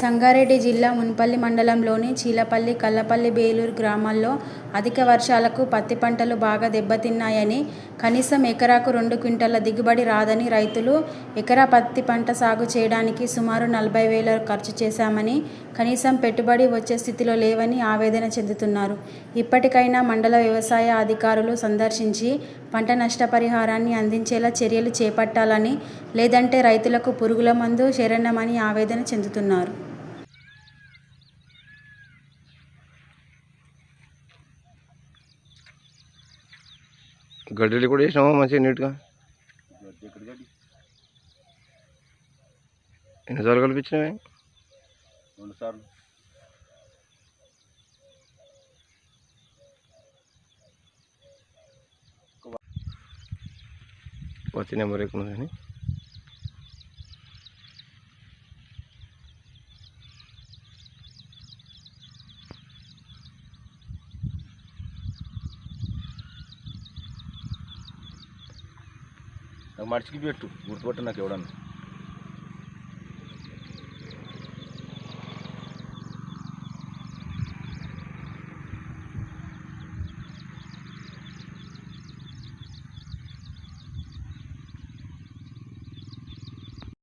సంగారెడ్డి జిల్లా మున్పల్లి మండలంలోని చీలపల్లి కల్లపల్లి బేలూరు గ్రామాల్లో అధిక వర్షాలకు పత్తి పంటలు బాగా దెబ్బతిన్నాయని కనీసం ఎకరాకు రెండు క్వింటాల దిగుబడి రాదని రైతులు ఎకరా పత్తి పంట సాగు చేయడానికి సుమారు నలభై వేల ఖర్చు చేశామని కనీసం పెట్టుబడి వచ్చే స్థితిలో లేవని ఆవేదన చెందుతున్నారు. ఇప్పటికైనా మండల వ్యవసాయ అధికారులు సందర్శించి పంట నష్టపరిహారాన్ని అందించేలా చర్యలు చేపట్టాలని లేదంటే రైతులకు పురుగుల మందు శరణమని ఆవేదన చెందుతున్నారు. గడ్డలు కూడా వేసినామా మంచిగా నీట్గా ఎన్నిసార్లు కల్పించినవి రెండు సార్లు పత్తి నెంబర్ ఎక్కువ కానీ మడిచికి పెట్టు గుర్తుపట్టు నాకు ఎవడన్నా.